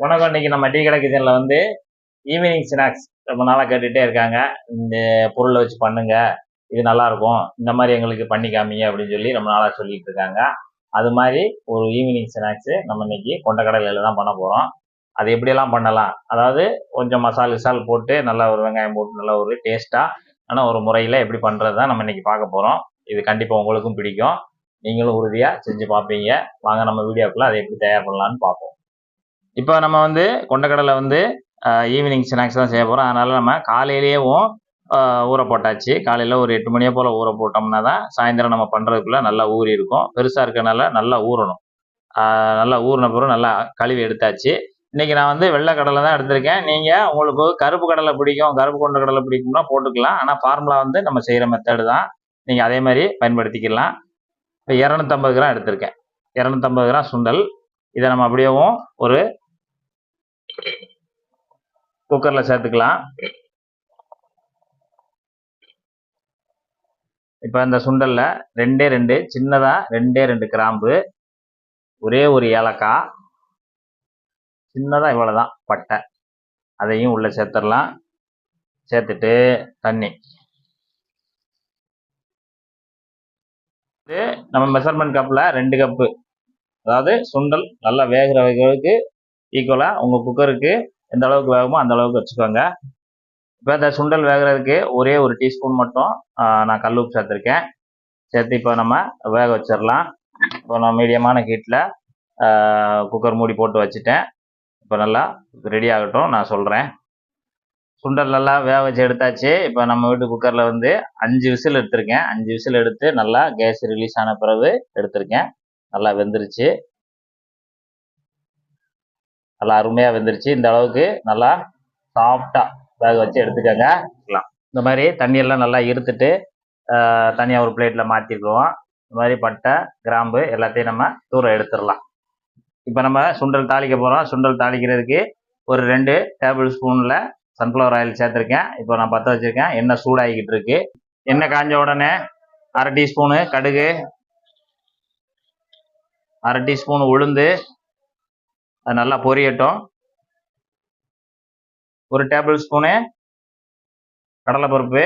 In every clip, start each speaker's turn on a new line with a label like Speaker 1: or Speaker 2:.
Speaker 1: வணக்கம். இன்னைக்கு நம்ம டீ கடை கிச்சனில் வந்து ஈவினிங் ஸ்நாக்ஸ் ரொம்ப நாளாக கேட்டுகிட்டே இருக்காங்க. இந்த பொருளை வச்சு பண்ணுங்க. இது நல்லாயிருக்கும் இந்த மாதிரி எங்களுக்கு பண்ணி காமிங்க அப்படின்னு சொல்லி ரொம்ப நாளாக சொல்லிட்டு இருக்காங்க. அது மாதிரி ஒரு ஈவினிங் ஸ்நாக்ஸு நம்ம இன்னைக்கு கொண்டக்கடலையில் தான் பண்ண போகிறோம் அது எப்படியெல்லாம் பண்ணலாம்? அதாவது கொஞ்சம் மசால் கிசால் போட்டு நல்லா ஒரு வெங்காயம் போட்டு நல்லா ஒரு டேஸ்ட்டாக ஆனால் ஒரு முறையில் எப்படி பண்ணுறது தான் நம்ம இன்றைக்கி பார்க்க போகிறோம் இது கண்டிப்பாக உங்களுக்கும் பிடிக்கும். நீங்களும் உறுதியாக செஞ்சு பார்ப்பீங்க. வாங்க நம்ம வீடியோக்குள்ளே அதை எப்படி தயார் பண்ணலான்னு பார்ப்போம். இப்போ நம்ம வந்து கொண்டக்கடலை வந்து ஈவினிங் ஸ்நாக்ஸ் தான் செய்ய போகிறோம் அதனால் நம்ம காலையிலேயேவும் ஊற போட்டாச்சு. காலையில் ஒரு எட்டு மணியை போல் ஊற போட்டோம்னா தான் சாயந்தரம் நம்ம பண்ணுறதுக்குள்ளே நல்லா ஊறி இருக்கும். பெருசாக இருக்கனால நல்லா ஊறணும். நல்லா ஊறின பிறகு நல்லா கழுவி எடுத்தாச்சு. இன்றைக்கி நான் வந்து வெள்ளை கடலை தான் எடுத்திருக்கேன். நீங்கள் உங்களுக்கு கருப்பு கடலை பிடிக்கும் கருப்பு கொண்ட கடலை பிடிக்கும்னா போட்டுக்கலாம். ஆனால் ஃபார்முலா வந்து நம்ம செய்கிற மெத்தடு தான். நீங்கள் அதே மாதிரி பயன்படுத்திக்கலாம். இப்போ இரநூத்தம்பது கிராம் எடுத்திருக்கேன். இரநூத்தம்பது கிராம் சுண்டல். இதை நம்ம அப்படியேவும் ஒரு குக்கரில் சேர்த்துக்கலாம். இப்போ இந்த சுண்டலில் ரெண்டே ரெண்டு சின்னதாக ரெண்டே ரெண்டு கிராம்பு ஒரே ஒரு ஏலக்காய் சின்னதாக இவ்வளோ தான் பட்டை. அதையும் உள்ளே சேர்த்துடலாம். சேர்த்துட்டு தண்ணி. இது நம்ம மெஷர்மெண்ட் கப்பில் ரெண்டு கப்பு அதாவது சுண்டல் நல்லா வேகிற வகைகளுக்கு ஈக்குவலாக உங்கள் குக்கருக்கு எந்த அளவுக்கு வேகமோ அந்த அளவுக்கு வச்சுக்கோங்க. இப்போ இந்த சுண்டல் வேகிறதுக்கு ஒரே ஒரு டீஸ்பூன் மட்டும் நான் கல் உப்பு சேர்த்துருக்கேன். சேர்த்து இப்போ நம்ம வேக வச்சிடலாம். இப்போ நான் மீடியமான ஹீட்டில் குக்கர் மூடி போட்டு வச்சுட்டேன். இப்போ நல்லா ரெடி ஆகட்டும் நான் சொல்கிறேன் சுண்டல் நல்லா வேக வச்சு எடுத்தாச்சு. இப்போ நம்ம வீட்டு குக்கரில் வந்து அஞ்சு விசில் எடுத்திருக்கேன். அஞ்சு விசில் எடுத்து நல்லா கேஸ் ரிலீஸ் ஆன பிறகு எடுத்திருக்கேன். நல்லா வெந்துருச்சு. நல்லா அருமையாக வெந்துருச்சு. இந்த அளவுக்கு நல்லா சாஃப்டாக வேக வச்சு எடுத்துக்கோங்க. இந்த மாதிரி தண்ணியெல்லாம் நல்லா இருத்துட்டு தனியாக ஒரு பிளேட்டில் மாற்றிக்குவோம் இந்த மாதிரி பட்டை கிராம்பு எல்லாத்தையும் நம்ம தூர எடுத்துடலாம். இப்போ நம்ம சுண்டல் தாளிக்க போகிறோம் சுண்டல் தாளிக்கிறதுக்கு ஒரு ரெண்டு டேபிள் ஸ்பூனில் சன்ஃப்ளவர் ஆயில் சேர்த்துருக்கேன். இப்போ நான் பற்ற வச்சுருக்கேன். எண்ணெய் சூடாகிக்கிட்டு இருக்கு. எண்ணெய் காஞ்ச உடனே அரை டீஸ்பூனு கடுகு அரை டீஸ்பூன் உளுந்து அது நல்லா பொரியட்டும். ஒரு டேபிள் ஸ்பூனு கடலைப்பருப்பு.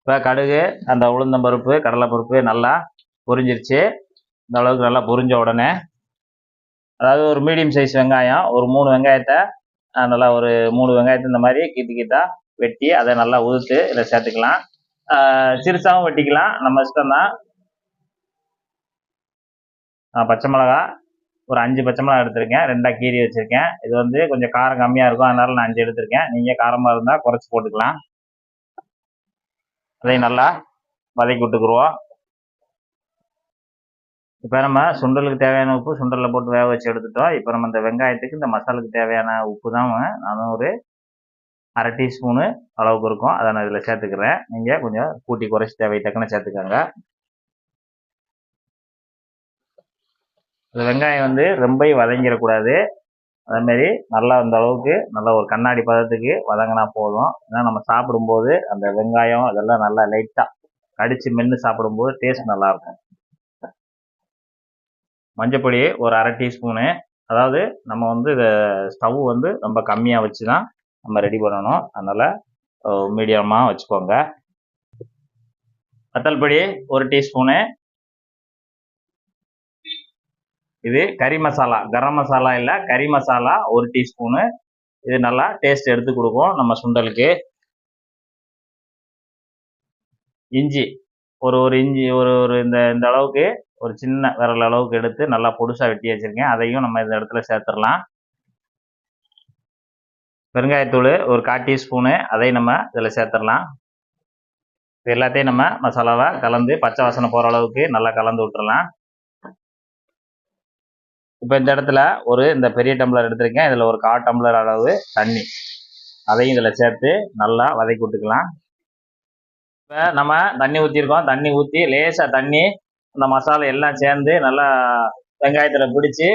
Speaker 1: இப்போ கடுகு அந்த உளுந்தம்பருப்பு கடலைப்பருப்பு நல்லா பொரிஞ்சிருச்சு. இந்த அளவுக்கு நல்லா பொரிஞ்ச உடனே அதாவது ஒரு மீடியம் சைஸ் வெங்காயம் ஒரு மூணு வெங்காயத்தை நல்லா ஒரு மூணு வெங்காயத்தை இந்த மாதிரி கீத்து கீத்தா வெட்டி அதை நல்லா உதுத்து இதில் சேர்த்துக்கலாம். சிறுசாகவும் வெட்டிக்கலாம். நம்ம இஷ்டம் தான் பச்சை மிளகா ஒரு அஞ்சு பச்சை மிளகா எடுத்திருக்கேன். ரெண்டாக கீரி வச்சுருக்கேன். இது வந்து கொஞ்சம் காரம் கம்மியாக இருக்கும். அதனால் நான் அஞ்சு எடுத்திருக்கேன். நீங்கள் காரமாக இருந்தால் குறைச்சி போட்டுக்கலாம். அதையும் நல்லா வதக்கி விட்டுக்குருவோம். இப்போ நம்ம சுண்டலுக்கு தேவையான உப்பு சுண்டலில் போட்டு வேக வச்சு எடுத்துட்டோம். இப்போ நம்ம இந்த வெங்காயத்துக்கு இந்த மசாலுக்கு தேவையான உப்பு தான். நானும் ஒரு அரை டீஸ்பூனு அளவுக்கு இருக்கும். அதை நான் இதில் சேர்த்துக்கிறேன். நீங்கள் கொஞ்சம் கூட்டி குறைச்சி தேவை டக்குன்னு சேர்த்துக்கோங்க. வெங்காயம் வந்து ரொம்ப வதங்கிடக்கூடாது. அதேமாரி நல்லா அந்த அளவுக்கு நல்ல ஒரு கண்ணாடி பதத்துக்கு வதங்கினா போதும். ஏன்னா நம்ம சாப்பிடும்போது அந்த வெங்காயம் அதெல்லாம் நல்லா லைட்டாக கடித்து மென்று சாப்பிடும்போது டேஸ்ட் நல்லாயிருக்கும். மஞ்சப்பொடி ஒரு அரை டீஸ்பூனு அதாவது நம்ம வந்து இதை ஸ்டவ் வந்து ரொம்ப கம்மியாக வச்சு தான் நம்ம ரெடி பண்ணணும். அதனால் மீடியமாக வச்சுக்கோங்க. வத்தல் பொடி ஒரு டீஸ்பூனு இது கறி மசாலா. கரம் மசாலா இல்லை கறி மசாலா ஒரு டீஸ்பூனு இது நல்லா டேஸ்ட் எடுத்து கொடுக்கும் நம்ம சுண்டலுக்கு. இஞ்சி. ஒரு ஒரு இஞ்சி ஒரு ஒரு இந்த இந்த அளவுக்கு ஒரு சின்ன விரல் அளவுக்கு எடுத்து நல்லா பொடுசாக வெட்டி வச்சுருக்கேன். அதையும் நம்ம இந்த இடத்துல சேர்த்துடலாம். பெருங்காயத்தூள் ஒரு கால் டீஸ்பூனு அதையும் நம்ம இதில் சேர்த்துடலாம். இது எல்லாத்தையும் நம்ம மசாலாவை கலந்து பச்சை வாசனை போகிற அளவுக்கு நல்லா கலந்து விட்டுறலாம் இப்போ இந்த இடத்துல ஒரு இந்த பெரிய டம்ளர் எடுத்திருக்கேன். இதில் ஒரு கால் டம்ளர் அளவு தண்ணி. அதையும் இதில் சேர்த்து நல்லா வதக்கி விட்டுக்கலாம். இப்போ நம்ம தண்ணி ஊற்றிருக்கோம் தண்ணி ஊற்றி லேசாக தண்ணி அந்த மசாலா எல்லாம் சேர்ந்து நல்லா வெங்காயத்தில் பிடிச்சி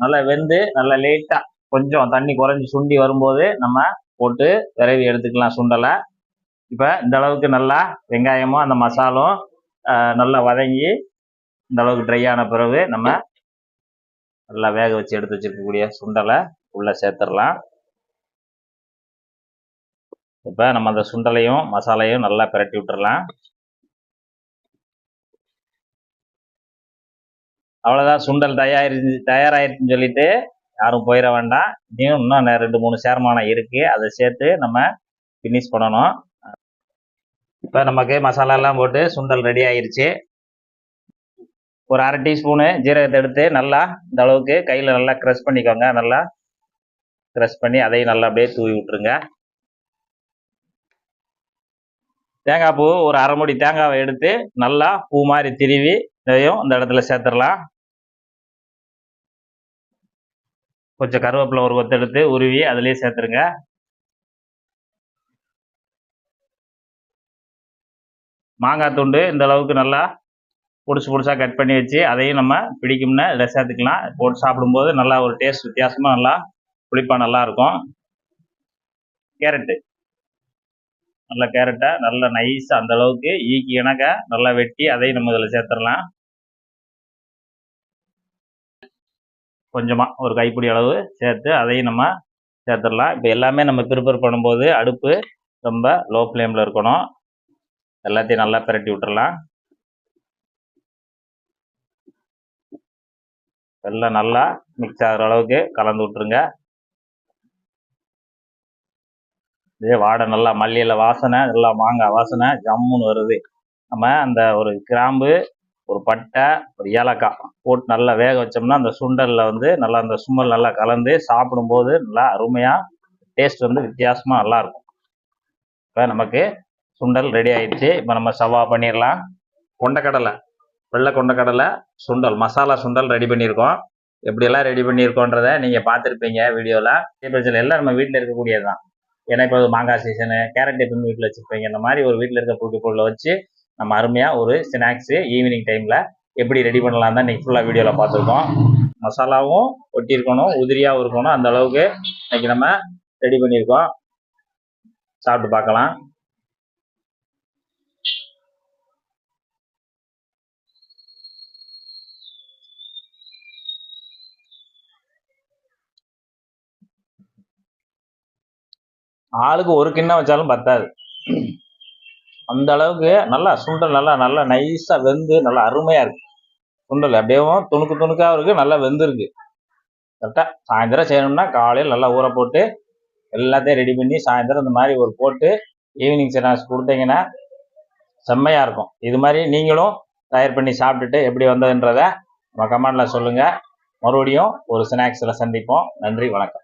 Speaker 1: நல்லா வெந்து நல்லா லேட்டாக கொஞ்சம் தண்ணி குறைஞ்சி சுண்டி வரும்போது நம்ம போட்டு விரைவி எடுத்துக்கலாம் சுண்டலை. இப்போ இந்த அளவுக்கு நல்லா வெங்காயமும் அந்த மசாலும் நல்லா வதங்கி இந்த அளவுக்கு ட்ரை ஆன பிறகு நம்ம நல்லா வேக வச்சு எடுத்து வச்சிருக்கக்கூடிய சுண்டலை உள்ள சேர்த்துடலாம். இப்போ நம்ம அந்த சுண்டலையும் மசாலையும் நல்லா பிரட்டி விட்டுறலாம். அவ்வளோதான் சுண்டல் தயாரிச்சு தயாராகிருச்சுன்னு சொல்லிட்டு யாரும் போயிட வேண்டாம். இன்னும் இன்னும் ரெண்டு மூணு சேர்மானம் இருக்கு. அதை சேர்த்து நம்ம ஃபினிஷ் பண்ணணும். இப்போ நமக்கு மசாலா எல்லாம் போட்டு சுண்டல் ரெடி ஆயிருச்சு. ஒரு அரை டீஸ்பூனு ஜீரகத்தை எடுத்து நல்லா இந்த அளவுக்கு கையில் நல்லா க்ரஷ் பண்ணிக்கோங்க. நல்லா க்ரஷ் பண்ணி அதையும் நல்லா அப்படியே தூவி விட்டுருங்க. தேங்காய் பூ ஒரு அரை மூடி தேங்காவை எடுத்து நல்லா பூ மாதிரி திருவி இதையும் இந்த இடத்துல சேர்த்துடலாம். கொஞ்சம் கருவேப்பிலை ஒரு கொத்து எடுத்து உருவி அதுலேயே சேர்த்துருங்க. மாங்காய் துண்டு இந்த அளவுக்கு நல்லா பொடிசு பொடிசா கட் பண்ணி வச்சு அதையும் நம்ம பிடிக்கும்னா இதில் சேர்த்துக்கலாம். போட்டு சாப்பிடும்போது நல்லா ஒரு டேஸ்ட் வித்தியாசமாக நல்லா புளிப்பாக நல்லா இருக்கும். கேரட்டு நல்ல கேரட்டை நல்லா நைஸாக அந்த அளவுக்கு ஈக்கி இணக்க நல்லா வெட்டி அதையும் நம்ம இதில் சேர்த்துடலாம். கொஞ்சமாக ஒரு கைப்பிடி அளவு சேர்த்து அதையும் நம்ம சேர்த்துடலாம். இப்போ எல்லாமே நம்ம ப்ரிப்பேர் பண்ணும்போது அடுப்பு ரொம்ப லோ ஃப்ளேமில் இருக்கணும். எல்லாத்தையும் நல்லா பிரட்டி விட்டுறலாம் எல்லாம் நல்லா மிக்ஸ் ஆகிற அளவுக்கு கலந்து விட்டுருங்க. இதே வாடை நல்லா மல்லியில் வாசனை நல்லா மாங்காய் வாசனை ஜம்முன்னு வருது. நம்ம அந்த ஒரு கிராம்பு ஒரு பட்டை ஒரு ஏலக்காய் போட்டு நல்லா வேக வச்சோம்னா அந்த சுண்டலில் வந்து நல்லா அந்த சுமல் நல்லா கலந்து சாப்பிடும்போது நல்லா அருமையாக டேஸ்ட் வந்து வித்தியாசமாக நல்லாயிருக்கும் இப்போ நமக்கு சுண்டல் ரெடி ஆயிடுச்சு. இப்போ நம்ம சவா பண்ணிடலாம். கொண்டக்கடலை. வெள்ளை கொண்டக்கடலை சுண்டல் மசாலா சுண்டல் ரெடி பண்ணியிருக்கோம். எப்படியெல்லாம் ரெடி பண்ணியிருக்கோன்றத நீங்கள் பார்த்துருப்பீங்க வீடியோவில் பிரச்சனை எல்லாம் நம்ம வீட்டில் இருக்கக்கூடியது தான் ஏன்னா இப்போ மாங்காய் சீசனு கேரட் எப்பவுமே வீட்டில் வச்சுருப்பீங்க. இந்த மாதிரி ஒரு வீட்டில் இருக்க பொருட்கள் பொருளை வச்சு நம்ம அருமையாக ஒரு ஸ்நாக்ஸு ஈவினிங் டைமில் எப்படி ரெடி பண்ணலாம் தான் இன்னைக்கு ஃபுல்லாக வீடியோவில் பார்த்துருக்கோம். மசாலாவும் ஒட்டியிருக்கணும் உதிரியாகவும் இருக்கணும். அந்த அளவுக்கு இன்றைக்கி நம்ம ரெடி பண்ணியிருக்கோம். சாப்பிட்டு பார்க்கலாம். ஆளுக்கு ஒரு கிண்ணம் வச்சாலும் பத்தாது. அந்த அளவுக்கு நல்லா சுண்டல் நல்லா நல்லா நைஸா வெந்து நல்லா அருமையா இருக்கு. சுண்டல் அப்படியேவும் துணுக்கு துணுக்கா இருக்கு நல்லா வெந்திருக்கு. கரெக்டா சாயந்தரம் செய்யணும்னா காலையில் நல்லா ஊற போட்டு எல்லாத்தையும் ரெடி பண்ணி சாயந்தரம் இந்த மாதிரி ஒரு போட்டு ஈவினிங் ஸ்நாக்ஸ் கொடுத்தீங்கன்னா செம்மையா இருக்கும். இது மாதிரி நீங்களும் தயார் பண்ணி சாப்பிட்டுட்டு எப்படி வந்ததுன்றத நம்ம கமெண்ட்ல சொல்லுங்க. மறுபடியும் ஒரு ஸ்நாக்ஸில் சந்திப்போம். நன்றி வணக்கம்.